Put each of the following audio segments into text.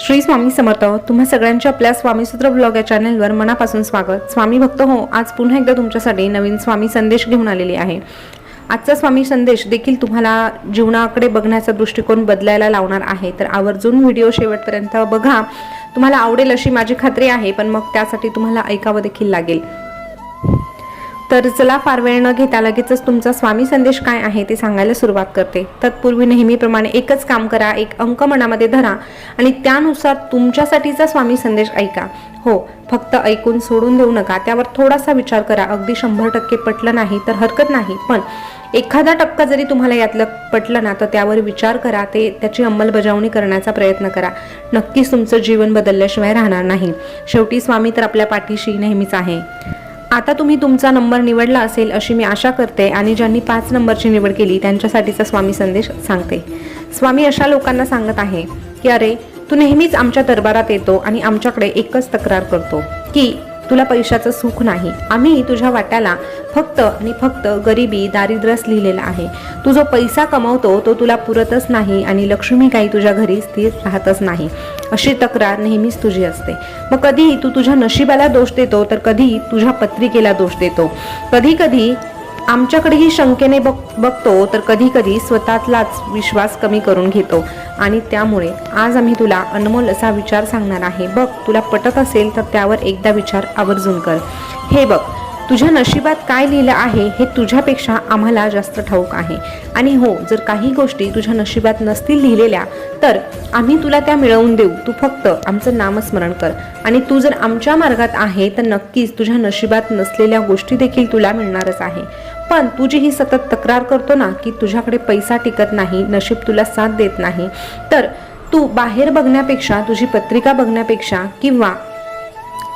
श्री स्वामी समर्थ तुम्हा सगळ्यांच्या आपल्या स्वामीसूत्र ब्लॉग या चॅनलवर मनापासून स्वागत. स्वामी भक्त हो आज पुन्हा एकदा तुमच्यासाठी नवीन स्वामी संदेश घेऊन आलेली आहे. आजचा स्वामी संदेश देखील तुम्हाला जीवनाकडे बघण्याचा दृष्टिकोन बदलायला लावणार आहे. तर आवर्जून व्हिडिओ शेवटपर्यंत बघा. तुम्हाला आवडेल अशी माझी खात्री आहे पण मग त्यासाठी तुम्हाला ऐकावं देखील लागेल. तर चला फार वेळ न घेता लगेचच तुमचा स्वामी संदेश काय आहे ते सांगायला सुरुवात करते. तत्पूर्वी नेहमीप्रमाणे एकच काम करा एक अंक मनामध्ये धरा आणि त्यानुसार तुमच्यासाठीचा स्वामी संदेश ऐका. हो फक्त ऐकून सोडून देऊ नका त्यावर थोडासा विचार करा. अगदी शंभर टक्के पटलं नाही तर हरकत नाही पण एखादा टक्का जरी तुम्हाला यातलं पटलं ना तर त्यावर विचार करा ते त्याची अंमलबजावणी करण्याचा प्रयत्न करा. नक्कीच तुमचं जीवन बदलल्याशिवाय राहणार नाही. शेवटी स्वामी तर आपल्या पाठीशी नेहमीच आहे. आता तुम्ही तुमचा नंबर निवडला असेल अशी मी आशा करते आणि ज्यांनी पाच नंबरची निवड केली त्यांच्यासाठीचा स्वामी संदेश सांगते. स्वामी अशा लोकांना सांगत आहे की अरे तू नेहमीच आमच्या दरबारात येतो आणि आमच्याकडे एकच तक्रार करतो की तुला पैशाचं सुख नाही. आम्ही तुझ्या वाट्याला फक्त आणि फक्त गरिबी दारिद्र्यच लिहिलेला आहे. तू जो पैसा कमवतो तो तुला पुरतच नाही आणि लक्ष्मी काही तुझ्या घरी स्थिर राहतच नाही. अशी तक्रार नेहमीच तुझी असते. मग कधी तू तुझ्या नशिबाला दोष देतो तर कधी तुझ्या पत्रिकेला दोष देतो. कधी कधी आमच्याकडेही शंकेने बघ बघतो तर कधी कधी स्वतःतलाच विश्वास कमी करून घेतो. आणि त्यामुळे आज आम्ही तुला अनमोल असा विचार सांगणार आहे. बघ तुला पटत असेल तर त्यावर एकदा विचार आवर्जून कर. हे बघ तुझ्या नशिबात काय लिहिलं आहे हे तुझ्यापेक्षा आम्हाला जास्त ठाऊक आहे. आणि हो जर काही गोष्टी तुझ्या नशिबात नसतील लिहिलेल्या तर आम्ही तुला त्या मिळवून देऊ. तू फक्त आमचं नामस्मरण कर. आणि तू जर आमच्या मार्गात आहे तर नक्कीच तुझ्या नशिबात नसलेल्या गोष्टी देखील तुला मिळणारच आहे. पण तू जी ही सतत तक्रार करतो ना की तुझ्याकडे पैसा टिकत नाही नशीब तुला साथ देत नाही तर तू बाहेर बघण्यापेक्षा तुझी पत्रिका बघण्यापेक्षा किंवा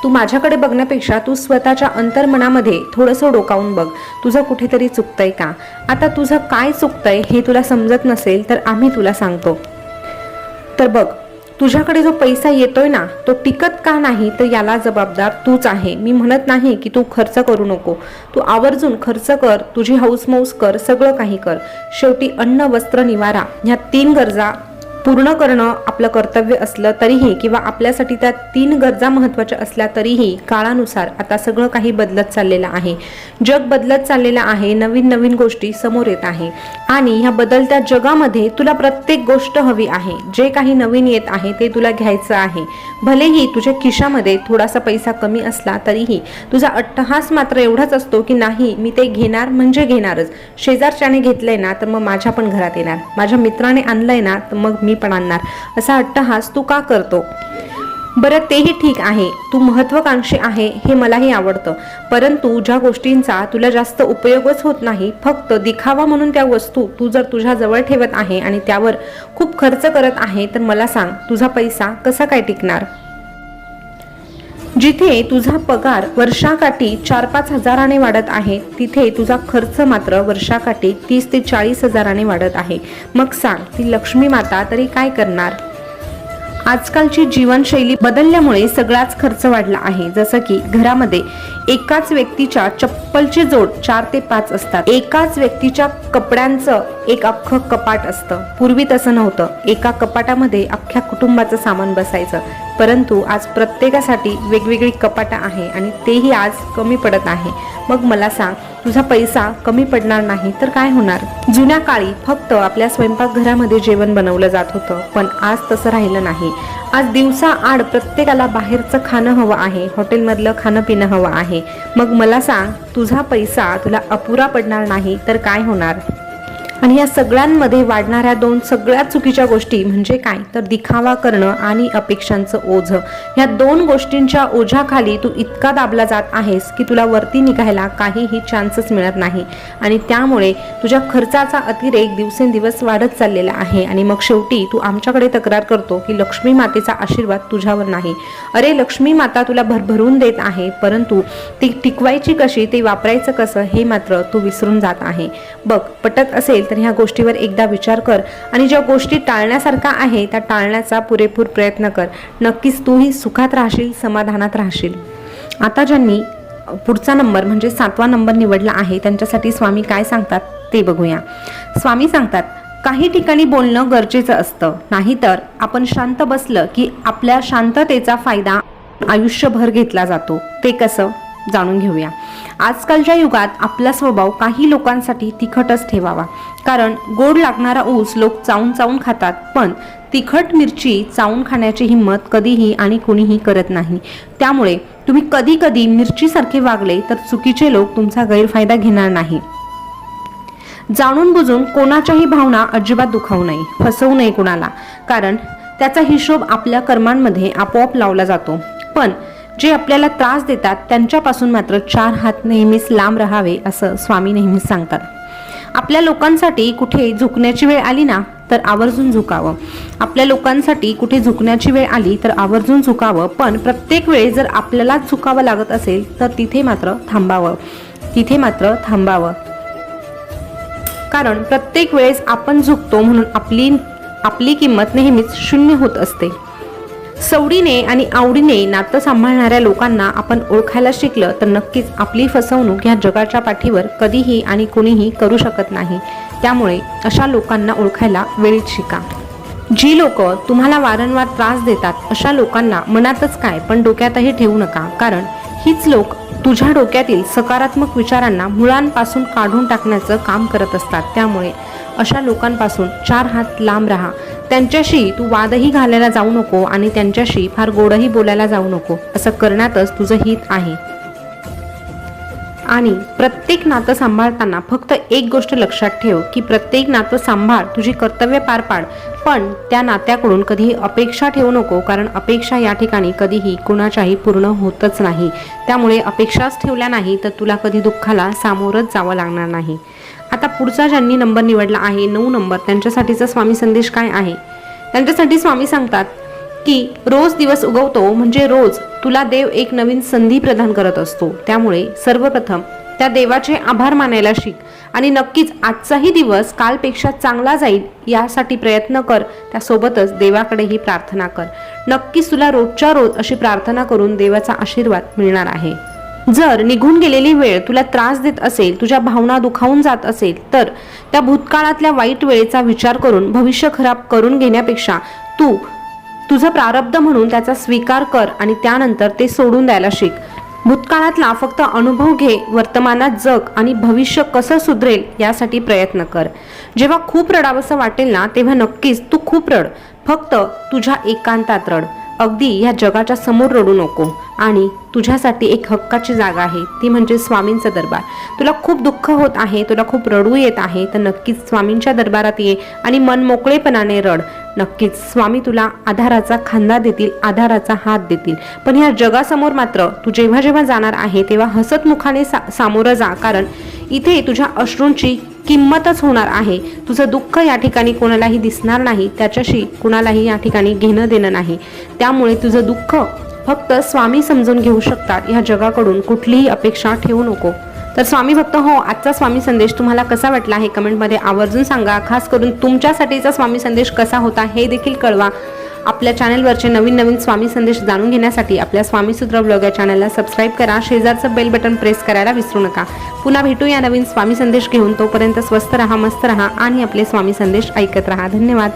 तू माझ्याकडे बघण्यापेक्षा तू स्वतःच्या अंतर्मनामध्ये थोडंसं डोकावून बघ. तुझं कुठेतरी चुकतंय का? आता तुझं काय चुकतंय हे तुला समजत नसेल तर आम्ही तुला सांगतो. तर बघ तुझ्याकडे जो पैसा येतोय ना तो टिकत का नाही तर याला जबाबदार तूच आहे. मी म्हणत नाही की तू खर्च करू नको. तू आवर्जून खर्च कर तुझी हौसमौस कर सगळं काही कर. शेवटी अन्न वस्त्र निवारा ह्या तीन गरजा पूर्ण करणं आपलं कर्तव्य असलं तरीही किंवा आपल्यासाठी त्या तीन गरजा महत्त्वाच्या असल्या तरीही काळानुसार आता सगळं काही बदलत चाललेलं आहे. जग बदलत चाललेलं आहे नवीन नवीन गोष्टी समोर येत आहे. आणि ह्या बदलत्या जगामध्ये तुला प्रत्येक गोष्ट हवी आहे. जे काही नवीन येत आहे ते तुला घ्यायचं आहे. भलेही तुझ्या खिशामध्ये थोडासा पैसा कमी असला तरीही तुझा अट्टहास मात्र एवढाच असतो की नाही मी ते घेणार म्हणजे घेणारच. शेजारच्याने घेतलंय ना तर मग माझ्या पण घरात येणार. माझ्या मित्राने आणलंय ना तर मग मी पण आणणार असा अट्टहास तू का करतो? बरं तेही ठीक आहे. तू महत्वाकांक्षी आहे हे मलाही आवडतं. परंतु ज्या गोष्टींचा तुला जास्त उपयोगच होत नाही फक्त दिखावा म्हणून त्या वस्तू तू जर तुझ्या जवळ ठेवत आहे आणि त्यावर खूप खर्च करत आहे तर मला सांग तुझा पैसा कसा काय टिकणार? जिथे तुझा पगार वर्षाकाठी चार पाच हजाराने वाढत आहे तिथे तुझा खर्च मात्र वर्षाकाठी तीस ते चाळीस हजाराने वाढत आहे. मग सांग ती लक्ष्मी माता तरी काय करणार? आजकालची जीवनशैली बदलल्यामुळे सगळाच खर्च वाढला आहे. जसं की घरामध्ये एकाच व्यक्तीच्या चप्पलची जोड चार ते पाच असतात. एकाच व्यक्तीच्या कपड्यांचं एक अख्खं कपाट असतं. पूर्वी तसं नव्हतं. एका कपाटामध्ये अख्ख्या कुटुंबाचं सामान बसायचं. परंतु आज प्रत्येकासाठी वेगवेगळी कपाटं आहे आणि तेही आज कमी पडत आहे. मग मला सांग तुझा पैसा कमी पडणार नाही तर काय होणार? जुन्या काळी फक्त आपल्या स्वयंपाकघरामध्ये जेवण बनवलं जात होतं पण आज तसं राहिलं नाही. आज दिवसा आड प्रत्येकाला बाहेरचं खाणं हवं आहे हॉटेलमधलं खाणं पिणं हवं आहे. मग मला सांग तुझा पैसा तुला अपुरा पडणार नाही तर काय होणार? आणि या सगळ्यांमध्ये वाढणाऱ्या दोन सगळ्यात चुकीच्या गोष्टी म्हणजे काय? तर दिखावा करणं आणि अपेक्षांचं ओझं. या दोन गोष्टींच्या ओझ्याखाली तू इतका दाबला जात आहेस की तुला वरती निघायला काहीही चान्सच मिळत नाही. आणि त्यामुळे तुझ्या खर्चाचा अतिरेक दिवसेंदिवस वाढत चाललेला आहे. आणि मग शेवटी तू आमच्याकडे तक्रार करतो की लक्ष्मी मातेचा आशीर्वाद तुझ्यावर नाही. अरे लक्ष्मी माता तुला भरभरून देत आहे परंतु ती टिकवायची कशी ते वापरायचं कसं हे मात्र तू विसरून जात आहे. बघ पटत असेल तर ह्या गोष्टीवर एकदा विचार कर आणि ज्या गोष्टी टाळण्यासारख्या आहे त्या टाळण्याचा पुरेपूर प्रयत्न कर. नक्कीच तूही सुखात राहशील समाधानात राहशील. आता ज्यांनी पुढचा नंबर म्हणजे सातवा नंबर निवडला आहे त्यांच्यासाठी स्वामी काय सांगतात ते बघूया. स्वामी सांगतात काही ठिकाणी बोलणं गरजेचं असतं. नाहीतर आपण शांत बसलं की आपल्या शांततेचा फायदा आयुष्यभर घेतला जातो. ते कसं? जाणून घेऊया. आजकालच्या युगात आपला स्वभाव काही लोकांसाठी तिखटच ठेवावा. कारण गोड लागणारा ऊस लोक चावून चावून खातात पण तिखट मिरची चावून खाण्याची हिंमत कधीही आणि कुणीही करत नाही. त्यामुळे तुम्ही कधी कधी मिरचीसारखे वागले तर चुकीचे लोक तुमचा गैरफायदा घेणार नाही. जाणून बुजून कोणाच्याही भावना अजिबात दुखावू नये फसवू नये कुणाला. कारण त्याचा हिशोब आपल्या कर्मांमध्ये आपोआप लावला जातो. पण जे आपल्याला त्रास देतात त्यांच्यापासून मात्र चार हात नेहमीच लांब राहावे असं स्वामी नेहमीच सांगतात. आपल्या लोकांसाठी कुठे झुकण्याची वेळ आली ना तर आवर्जून झुकावं. आपल्या लोकांसाठी कुठे झुकण्याची वेळ आली तर आवर्जून झुकावं. पण प्रत्येक वेळी जर आपल्यालाच झुकावं लागत असेल तर तिथे मात्र थांबावं. तिथे मात्र थांबावं. कारण प्रत्येक वेळेस आपण झुकतो म्हणून आपली आपली किंमत नेहमीच शून्य होत असते. सवडीने आणि आवडीने नातं सांभाळणाऱ्या लोकांना आपण ओळखायला शिकलं तर नक्कीच आपली फसवणूक ह्या जगाच्या पाठीवर कधीही आणि कुणीही करू शकत नाही. त्यामुळे अशा लोकांना ओळखायला वेळीच शिका. जी लोक तुम्हाला वारंवार त्रास देतात अशा लोकांना मनातच काय पण डोक्यातही ठेवू नका. कारण हीच लोक तुझ्या डोक्यातील सकारात्मक विचारांना मुळांपासून काढून टाकण्याचं काम करत असतात. त्यामुळे अशा लोकांपासून चार हात लांब राहा. त्यांच्याशी तू वादही घालायला जाऊ नको आणि त्यांच्याशी फार गोडही बोलायला जाऊ नको. असं करण्यातच तुझं हित आहे. आणि प्रत्येक नातं सांभाळताना फक्त एक गोष्ट लक्षात ठेव की प्रत्येक नातं सांभाळ तुझी कर्तव्य पार पाड. पण त्या नात्याकडून कधीही अपेक्षा ठेवू नको कारण अपेक्षा या ठिकाणी कधीही कुणाच्याही पूर्ण होतच नाही. त्यामुळे अपेक्षाच ठेवल्या नाही तर तुला कधी दुःखाला सामोरच जावं लागणार नाही. आता पुढचा ज्यांनी नंबर निवडला आहे नऊ नंबर त्यांच्यासाठीचा स्वामी संदेश काय आहे? त्यांच्यासाठी स्वामी सांगतात की रोज दिवस उगवतो म्हणजे रोज तुला देव एक नवीन संधी प्रदान करत असतो. त्यामुळे सर्वप्रथम त्या देवाचे आभार मानायला शिक आणि नक्कीच आजचाही दिवस कालपेक्षा चांगला जाईल यासाठी प्रयत्न कर. त्यासोबतच देवाकडेही प्रार्थना कर. नक्कीच तुला रोजच्या रोज अशी प्रार्थना करून देवाचा आशीर्वाद मिळणार आहे. जर निघून गेलेली वेळ तुला त्रास देत असेल तुझ्या भावना दुखावून जात असेल तर त्या भूतकाळातल्या वाईट वेळेचा विचार करून भविष्य खराब करून घेण्यापेक्षा तू तुझं प्रारब्ध म्हणून त्याचा स्वीकार कर आणि त्यानंतर ते सोडून द्यायला शिक. भूतकाळातला फक्त अनुभव घे वर्तमानात जग आणि भविष्य कसं सुधरेल यासाठी प्रयत्न कर. जेव्हा खूप रडावंसं वाटेल ना तेव्हा नक्कीच तू खूप रड. फक्त तुझ्या एकांतात रड. अगदी ह्या जगाच्या समोर रडू नको. आणि तुझ्यासाठी एक हक्काची जागा आहे ती म्हणजे स्वामींचा दरबार. तुला खूप दुःख होत आहे तुला खूप रडू येत आहे तर नक्कीच स्वामींच्या दरबारात ये आणि मन मोकळेपणाने रड. नक्कीच. स्वामी तुला आधाराचा खांदा देतील आधाराचा हात देतील. पण ह्या जगासमोर मात्र तू जेव्हा जेव्हा जाणार आहे तेव्हा हसत मुखाने सा सामोरं जा. कारण इथे तुझ्या अश्रूंची किंमतच होणार आहे. तुझं दुःख या ठिकाणी कोणालाही दिसणार नाही. त्याच्याशी कुणालाही या ठिकाणी घेणं देणं नाही. त्यामुळे तुझं दुःख फक्त स्वामी समजून घेऊ शकतात. ह्या जगाकडून कुठलीही अपेक्षा ठेवू नको. तर स्वामी भक्त हो आजचा स्वामी संदेश तुम्हाला कसा वाटला हे कमेंटमध्ये आवर्जून सांगा. खास करून तुमच्यासाठीचा स्वामी संदेश कसा होता हे देखील कळवा. आपल्या चॅनलवरचे नवीन नवीन स्वामी संदेश जाणून घेण्यासाठी आपल्या स्वामीसूत्र ब्लॉग या चॅनलला सबस्क्राईब करा. शेजारचं बेल बटन प्रेस करायला विसरू नका. पुन्हा भेटू या नवीन स्वामी संदेश घेऊन. तोपर्यंत स्वस्त रहा मस्त रहा आणि आपले स्वामी संदेश ऐकत रहा. धन्यवाद.